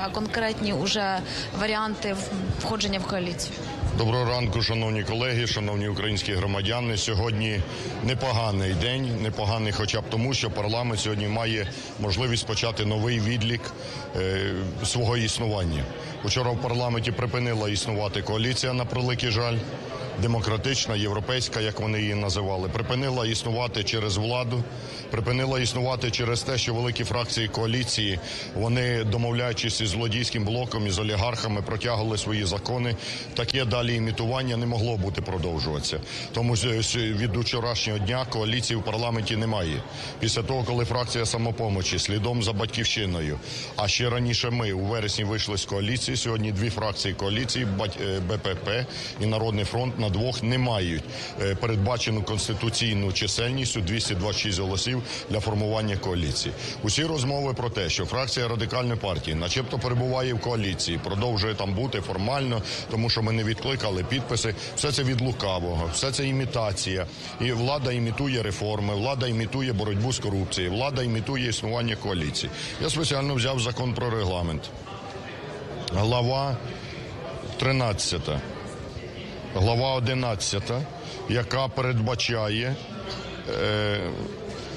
А конкретні уже варіанти входження в коаліцію. Доброго ранку, шановні колеги, шановні українські громадяни. Сьогодні непоганий день, непоганий, хоча б тому, що парламент сьогодні має можливість почати новий відлік е, свого існування. Вчора в парламенті припинила існувати коаліція на превеликий жаль. Демократична, європейська, як вони її називали, припинила існувати через владу, припинила існувати через те, що великі фракції коаліції вони домовляючись із злодійським блоком із олігархами, протягували свої закони. Таке далі імітування не могло бути продовжуватися. Тому з- з- від вчорашнього дня коаліції в парламенті немає. Після того, коли фракція самопомочі слідом за батьківщиною, а ще раніше ми у вересні вийшли з коаліції. Сьогодні дві фракції коаліції е, БПП і Народний фронт на двох не мають е, передбачену конституційну чисельність у 226 голосів для формування коаліції. Усі розмови про те, що фракція радикальної партії, начебто, перебуває в коаліції, продовжує там бути формально, тому що ми не відкликали підписи. Все це від лукавого, все це імітація. І влада імітує реформи, влада імітує боротьбу з корупцією, влада імітує існування коаліції. Я спеціально взяв закон про регламент. Глава 13 глава 11, яка передбачає е,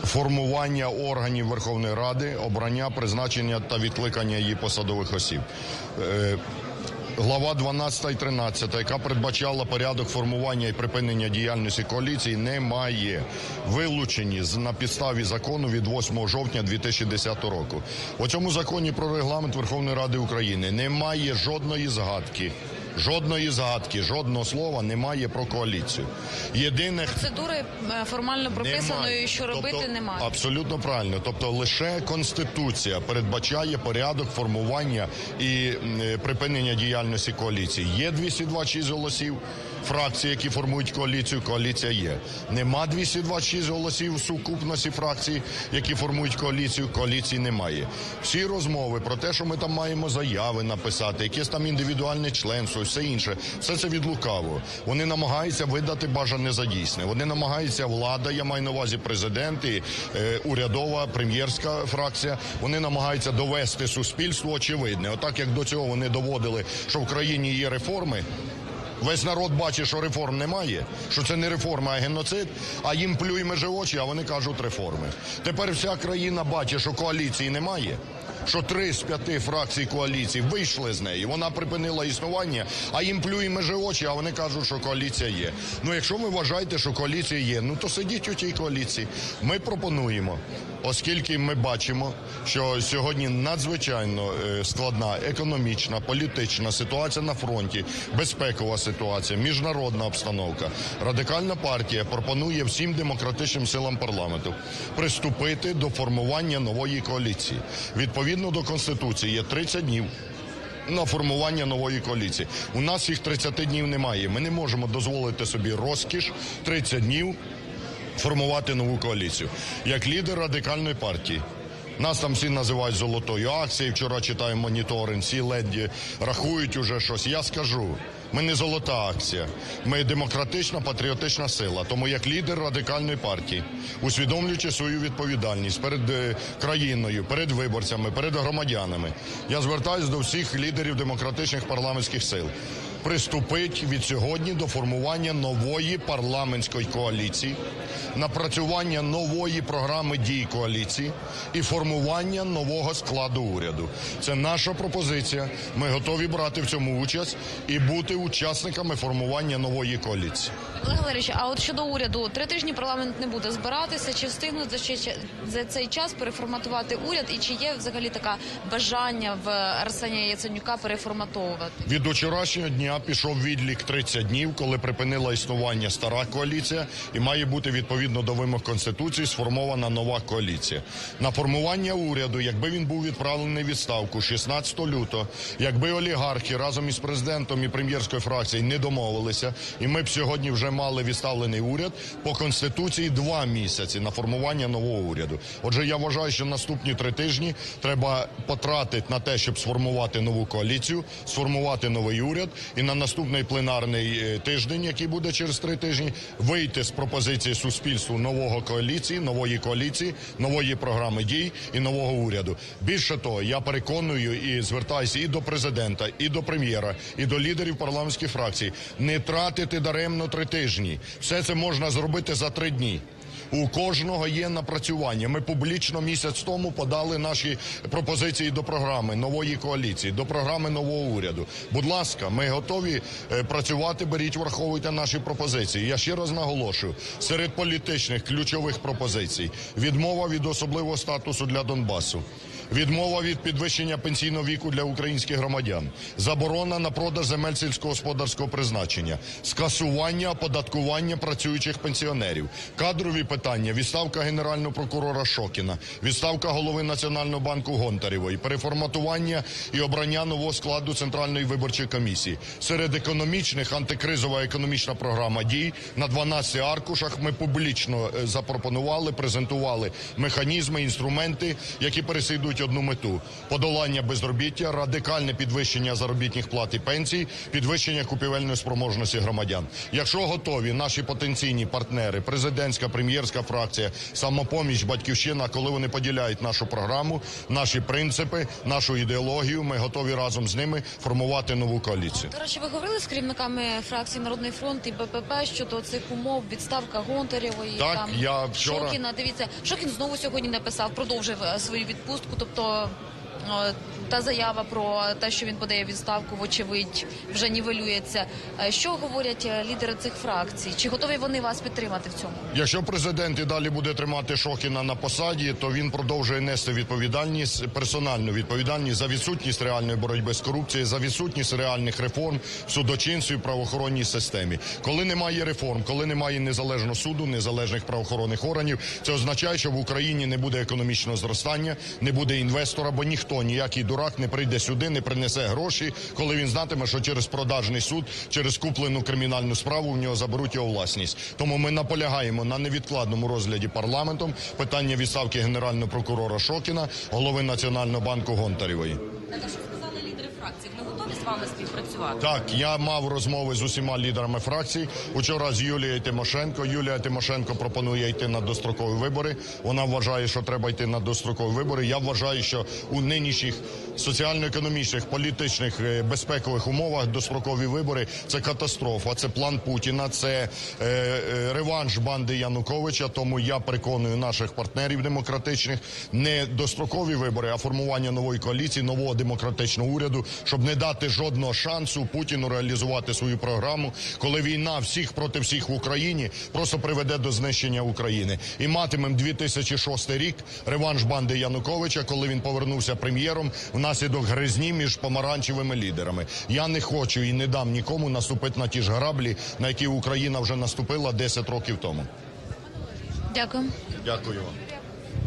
формування органів Верховної Ради, обрання, призначення та відкликання її посадових осіб. Е, Глава 12 і 13, яка передбачала порядок формування і припинення діяльності коаліції, немає. Вилучені на підставі закону від 8 жовтня 2010 року. У цьому законі про регламент Верховної Ради України немає жодної згадки. Жодної згадки, жодного слова немає про коаліцію. Єдине Процедури е, формально прописаної, що робити Тобто, немає. Абсолютно правильно. Тобто лише конституція передбачає порядок формування і е, припинення діяльності коаліції. Є 226 голосів. Фракції, які формують коаліцію, коаліція є. Нема 226 голосів сукупності фракцій, які формують коаліцію, коаліції немає. Всі розмови про те, що ми там маємо заяви написати, якесь там індивідуальне членство, все інше, все це від лукавого. Вони намагаються видати бажане за дійсне. Вони намагаються влада, я маю на увазі президент і е, урядова прем'єрська фракція. Вони намагаються довести суспільству очевидне. Отак як до цього вони доводили, що в країні є реформи. Весь народ бачить, що реформ немає, що це не реформа, а геноцид, а їм плюй межи очі, а вони кажуть реформи. Тепер вся країна бачить, що коаліції немає. Що три з п'яти фракцій коаліції вийшли з неї, вона припинила існування, а їм плює межи очі, а вони кажуть, що коаліція є. Ну, якщо ви вважаєте, що коаліція є, ну то сидіть у тій коаліції. Ми пропонуємо, оскільки ми бачимо, що сьогодні надзвичайно е, складна економічна, політична ситуація на фронті, безпекова ситуація, міжнародна обстановка. Радикальна партія пропонує всім демократичним силам парламенту приступити до формування нової коаліції. Відповідно до конституції є 30 днів. На формування нової коаліції. У нас їх 30 днів немає. Ми не можемо дозволити собі розкіш 30 днів формувати нову коаліцію. Як лідер радикальної партії. Нас там всі називають золотою акцією. Вчора читаю моніторинг, всі ледь рахують уже щось. Я скажу, ми не золота акція, ми демократична патріотична сила. Тому як лідер радикальної партії, усвідомлюючи свою відповідальність перед е, країною, перед виборцями, перед громадянами, я звертаюся до всіх лідерів демократичних парламентських сил. Приступить від сьогодні до формування нової парламентської коаліції, напрацювання нової програми дій коаліції і формування нового складу уряду. Це наша пропозиція. Ми готові брати в цьому участь і бути учасниками формування нової коаліції. Олег Валерійович, а от щодо уряду, три тижні парламент не буде збиратися. Чи встигнуть за, за цей час переформатувати уряд? І чи є взагалі таке бажання в Арсенія Яценюка переформатовувати? Від вчорашнього дня пішов відлік 30 днів, коли припинила існування стара коаліція, і має бути відповідно до вимог конституції сформована нова коаліція. На формування уряду, якби він був відправлений в відставку 16 лютого, якби олігархи разом із президентом і прем'єрською фракцією не домовилися, і ми б сьогодні вже мали відставлений уряд по конституції два місяці на формування нового уряду. Отже, я вважаю, що наступні три тижні треба потратити на те, щоб сформувати нову коаліцію, сформувати новий уряд і на наступний пленарний е, тиждень, який буде через три тижні, вийти з пропозиції суспільству нового коаліції, нової коаліції, нової програми дій і нового уряду. Більше того, я переконую і звертаюся і до президента, і до прем'єра, і до лідерів парламентських фракцій не тратити даремно три тижні. Все це можна зробити за три дні. У кожного є напрацювання. Ми публічно місяць тому подали наші пропозиції до програми нової коаліції, до програми нового уряду. Будь ласка, ми готові е, працювати. Беріть, враховуйте наші пропозиції. Я ще раз наголошую: серед політичних ключових пропозицій відмова від особливого статусу для Донбасу. Відмова від підвищення пенсійного віку для українських громадян, заборона на продаж земель сільськогосподарського призначення, скасування оподаткування працюючих пенсіонерів, кадрові питання, відставка генерального прокурора Шокіна, відставка голови Національного банку Гонтарєвої, переформатування і обрання нового складу Центральної виборчої комісії. Серед економічних антикризова економічна програма дій. На 12 аркушах. Ми публічно е, запропонували, презентували механізми, інструменти, які переслідують одну мету: подолання безробіття, радикальне підвищення заробітних плат і пенсій, підвищення купівельної спроможності громадян. Якщо готові наші потенційні партнери, президентська, прем'єрська фракція, самопоміч, батьківщина, коли вони поділяють нашу програму, наші принципи, нашу ідеологію, ми готові разом з ними формувати нову коаліцію. До речі, ви говорили з керівниками фракції Народний фронт і БПП щодо цих умов відставка Гонтарєвої Так, там я вчора- Шокіна. Дивіться, Шокін знову сьогодні написав, продовжив е, свою відпустку. Тобто та заява про те, що він подає відставку, вочевидь, вже нівелюється. Е, Що говорять е, лідери цих фракцій? Чи готові вони вас підтримати в цьому? Якщо президент і далі буде тримати Шохіна на посаді, то він продовжує нести відповідальність, персональну відповідальність за відсутність реальної боротьби з корупцією, за відсутність реальних реформ в судочинстві, в правоохоронній системі. Коли немає реформ, коли немає незалежного суду, незалежних правоохоронних органів, це означає, що в Україні не буде економічного зростання, не буде інвестора, бо ніхто, ніякий дурак не прийде сюди, не принесе гроші, коли він знатиме, що через продажний суд, через куплену кримінальну справу в нього заберуть його власність. Тому ми наполягаємо на невідкладному розгляді парламентом питання відставки генерального прокурора Шокіна, голови Національного банку Гонтарєвої. Те, що сказали лідери фракції, вони готові з вами співпрацювати? Так, я мав розмови з усіма лідерами фракцій. Учора з Юлією Тимошенко. Юлія Тимошенко пропонує йти на дострокові вибори. Вона вважає, що треба йти на дострокові вибори. Я вважаю, що у нинішніх соціально-економічних, політичних, е, безпекових умовах дострокові вибори це катастрофа. Це план Путіна, це е, е, реванш банди Януковича. Тому я переконую наших партнерів демократичних не дострокові вибори, а формування нової коаліції, нового демократичного уряду, щоб не дати жодного шансу Путіну реалізувати свою програму, коли війна всіх проти всіх в Україні просто приведе до знищення України. І матимемо 2006 рік реванш банди Януковича, коли він повернувся прем'єром внаслідок гризні між помаранчевими лідерами. Я не хочу і не дам нікому наступити на ті ж граблі, на які Україна вже наступила 10 років тому. Дякую. Дякую вам.